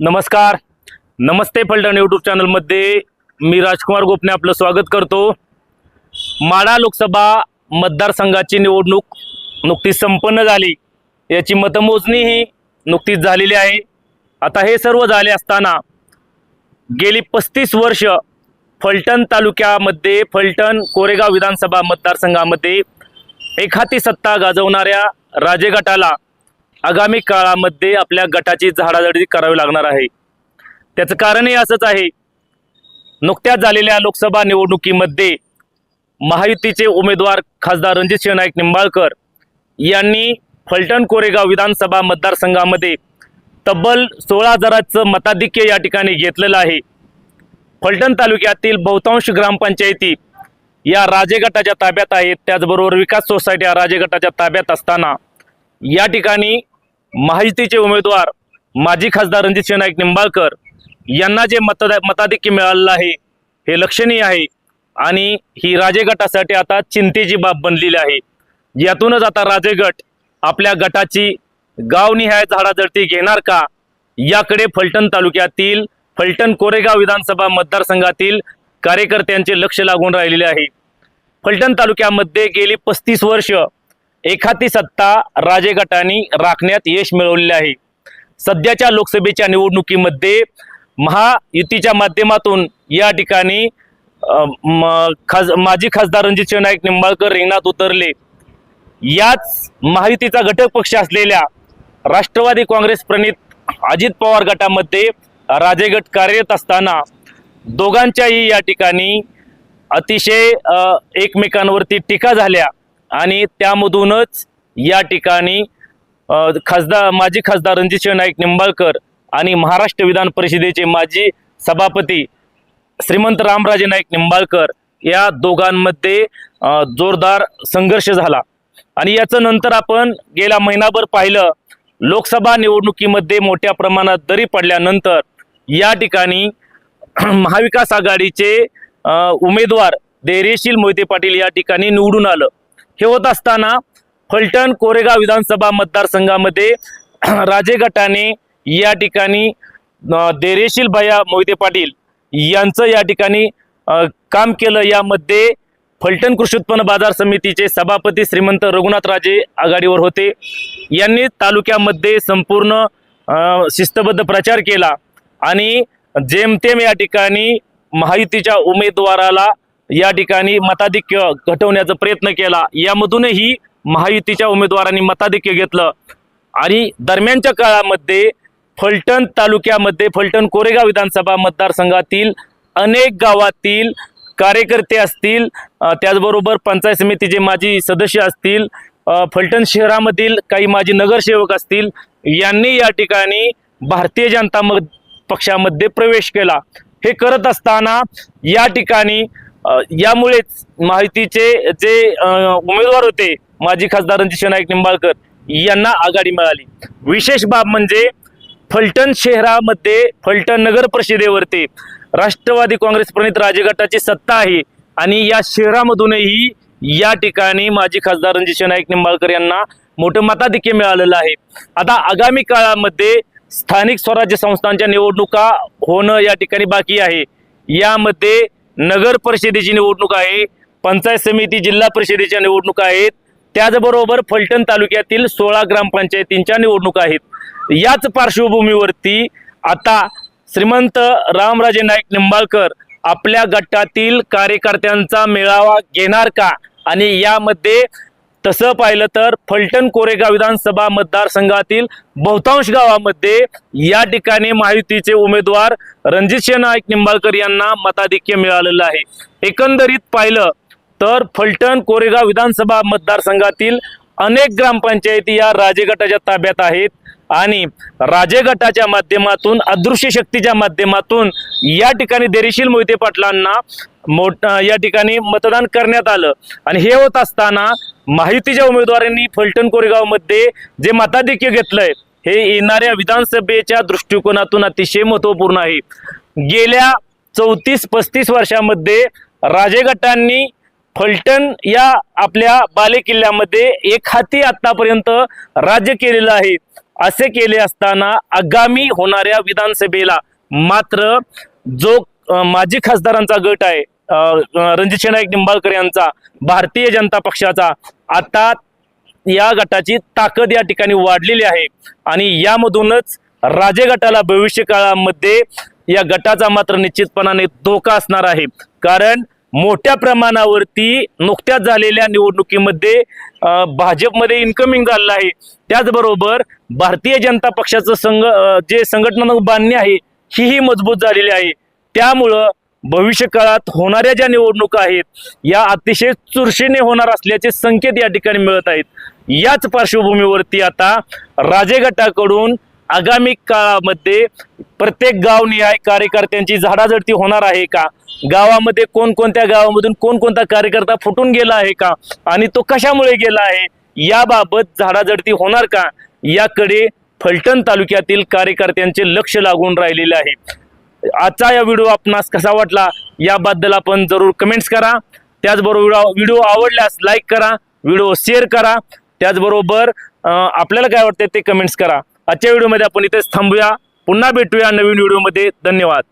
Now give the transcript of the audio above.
नमस्कार. नमस्ते फलटण यूट्यूब चॅनलमध्ये मी राजकुमार गोपने आपलं स्वागत करतो. माढा लोकसभा मतदारसंघाची निवडणूक नुकतीच संपन्न झाली. याची मतमोजणी ही नुकतीच झालेली आहे. आता हे सर्व झाले असताना गेली पस्तीस वर्ष फलटण तालुक्यामध्ये फलटण कोरेगाव विधानसभा मतदारसंघामध्ये एखादी सत्ता गाजवणाऱ्या राजे गटाला आगामी काळामध्ये आपल्या गटाची झाडाझडी करावी लागणार आहे. त्याचं कारणही असंच आहे. नुकत्याच झालेल्या लोकसभा निवडणुकीमध्ये महायुतीचे उमेदवार खासदार रणजित नाईक निंबाळकर यांनी फलटण कोरेगाव विधानसभा मतदारसंघामध्ये तब्बल सोळा हजाराचं मताधिक्य या ठिकाणी घेतलेलं आहे. फलटण तालुक्यातील बहुतांश ग्रामपंचायती या राजे गटाच्या ताब्यात आहेत. त्याचबरोबर विकास सोसायटी या राजे गटाच्या ताब्यात असताना या ठिकाणी महायुतीचे उमेदवार माजी खासदार रणजित नाईक निंबाळकर यांना जे मतदा मताधिक्य मिळालेलं आहे हे लक्षणीय आहे. आणि ही राजे गटासाठी आता चिंतेची बाब बनलेली आहे. यातूनच आता राजे गट आपल्या गटाची गावनिहाय झाडाझडती घेणार का? याकडे फलटण तालुक्यातील फलटण कोरेगाव विधानसभा मतदारसंघातील कार्यकर्त्यांचे लक्ष लागून राहिलेले आहे. फलटण तालुक्यामध्ये गेली पस्तीस वर्ष एखादी सत्ता राजे गटाने राखण्यात यश मिळवलेले आहे. सध्याच्या लोकसभेच्या निवडणुकीमध्ये महायुतीच्या माध्यमातून या ठिकाणी म- खास माजी खासदार रणजित नाईक निंबाळकर रिंगणात उतरले. याच महायुतीचा घटक पक्ष असलेल्या राष्ट्रवादी काँग्रेस प्रणित अजित पवार गटामध्ये राजे गट कार्यरत असताना दोघांच्याही या ठिकाणी अतिशय एकमेकांवरती टीका झाल्या. आणि त्यामधूनच या ठिकाणी खासदार माजी खासदार रणजितसिंह नाईक निंबाळकर आणि महाराष्ट्र विधान परिषदेचे माजी सभापती श्रीमंत रामराजे नाईक निंबाळकर या दोघांमध्ये जोरदार संघर्ष झाला. आणि याचं नंतर आपण गेल्या महिनाभर पाहिलं लोकसभा निवडणुकीमध्ये मोठ्या प्रमाणात दरी पडल्यानंतर या ठिकाणी महाविकास आघाडीचे उमेदवार धैर्यशील मोहिते पाटील या ठिकाणी निवडून आलं. हे होत असताना फलटण कोरेगाव विधानसभा मतदारसंघामध्ये राजे गटाने या ठिकाणी देरेशील धैर्यशील भैया मोहिते पाटील यांचं या ठिकाणी काम केलं. यामध्ये फलटण कृषी उत्पन्न बाजार समितीचे सभापती श्रीमंत रघुनाथराजे आघाडीवर होते. यांनी तालुक्यामध्ये संपूर्ण शिस्तबद्ध प्रचार केला आणि जेमतेम या ठिकाणी महायुतीच्या उमेदवाराला या ठिकाणी मताधिक्य घटवण्याचा प्रयत्न केला. यामधूनही महायुतीच्या उमेदवारांनी मताधिक्य घेतलं. आणि दरम्यानच्या काळामध्ये फलटण तालुक्यामध्ये फलटण कोरेगाव विधानसभा मतदारसंघातील अनेक गावातील कार्यकर्ते असतील त्याचबरोबर पंचायत समितीचे माजी सदस्य असतील फलटण शहरामधील काही माजी नगरसेवक असतील यांनी या ठिकाणी भारतीय जनता म पक्षामध्ये प्रवेश केला. हे करत असताना या ठिकाणी यामुळेच माहितीचे जे उमेदवार होते माजी खासदार रणजित नाईक निंबाळकर यांना आघाडी मिळाली. विशेष बाब म्हणजे फलटण शहरामध्ये फलटण नगर परिषदेवरती राष्ट्रवादी काँग्रेस प्रणित राजगटाची सत्ता आहे. आणि या शहरामधूनही या ठिकाणी माजी खासदार रणजित नाईक निंबाळकर यांना मोठं मताधिक्य मिळालेलं आहे. आता आगामी काळामध्ये स्थानिक स्वराज्य संस्थांच्या निवडणुका होणं या ठिकाणी बाकी आहे. यामध्ये नगर परिषदेची निवडणूक आहे पंचायत समिती जिल्हा परिषदेच्या निवडणुका आहेत. त्याचबरोबर फलटण तालुक्यातील सोळा ग्रामपंचायतींच्या निवडणुका आहेत. याच पार्श्वभूमीवरती आता श्रीमंत रामराजे नाईक निंबाळकर आपल्या गटातील कार्यकर्त्यांचा मेळावा घेणार का? आणि यामध्ये तसं पाहिलं तर फलटण कोरेगाव विधानसभा मतदारसंघातील बहुतांश गावामध्ये या ठिकाणी महायुतीचे उमेदवार रणजित नाईक निंबाळकर यांना मताधिक्य मिळालेलं आहे. एकंदरीत पाहिलं तर फलटण कोरेगाव विधानसभा मतदारसंघातील अनेक ग्रामपंचायती या राजे गटाच्या ताब्यात आहेत. आणि राजे गटाच्या माध्यमातून अदृश्य शक्तीच्या माध्यमातून या ठिकाणी देरीशील मोहिते पाटलांना मोठ या ठिकाणी मतदान करण्यात आलं. आणि हे होत असताना माहितीच्या उमेदवारांनी फलटण कोरेगावमध्ये जे मताधिक्य घेतलंय हे येणाऱ्या विधानसभेच्या दृष्टिकोनातून अतिशय महत्त्वपूर्ण आहे. गेल्या चौतीस पस्तीस वर्षामध्ये राजे गटांनी फलटण या आपल्या बालेकिल्ल्यामध्ये एक हाती आतापर्यंत राज्य केलेलं आहे. असे केले असताना आगामी होणाऱ्या विधानसभेला मात्र जो माजी खासदारांचा गट आहे रणजित नाईक निंबाळकर यांचा भारतीय जनता पक्षाचा आता या गटाची ताकद या ठिकाणी वाढलेली आहे. आणि यामधूनच राजे गटाला भविष्य काळामध्ये या गटाचा मात्र निश्चितपणाने धोका असणार आहे. कारण मोठ्या प्रमाणावरती नुकत्याच झालेल्या निवडणुकीमध्ये भाजपमध्ये इन्कमिंग झालेलं आहे. त्याचबरोबर भारतीय जनता पक्षाचं संघ जे संघटनात्मक बांधणी आहे हीही मजबूत झालेली आहे. त्यामुळं भविष्य काळात होणाऱ्या ज्या निवडणुका आहेत या अतिशय चुरशीने होणार असल्याचे संकेत या ठिकाणी मिळत आहेत. याच पार्श्वभूमीवरती आता राजे गटाकडून आगामी काळामध्ये प्रत्येक गावनिहाय कार्यकर्त्यांची झाडाझडती होणार आहे का? गावामध्ये कोणकोणत्या गावामधून कोणकोणता कार्यकर्ता फुटून गेला आहे का? आणि तो कशामुळे गेला आहे? याबाबत झाडाझडती होणार का? याकडे फलटण तालुक्यातील कार्यकर्त्यांचे लक्ष लागून राहिलेले आहे. आजचा या व्हिडिओ आपणास कसा वाटला? याबद्दल आपण जरूर कमेंट्स करा. त्याचबरोबर व्हिडिओ आवडल्यास लाईक करा. व्हिडिओ शेअर करा. त्याचबरोबर आपल्याला काय वाटतं ते कमेंट्स करा. आजच्या व्हिडिओमध्ये आपण इथेच थांबूया. पुन्हा भेटूया नवीन व्हिडिओमध्ये. धन्यवाद.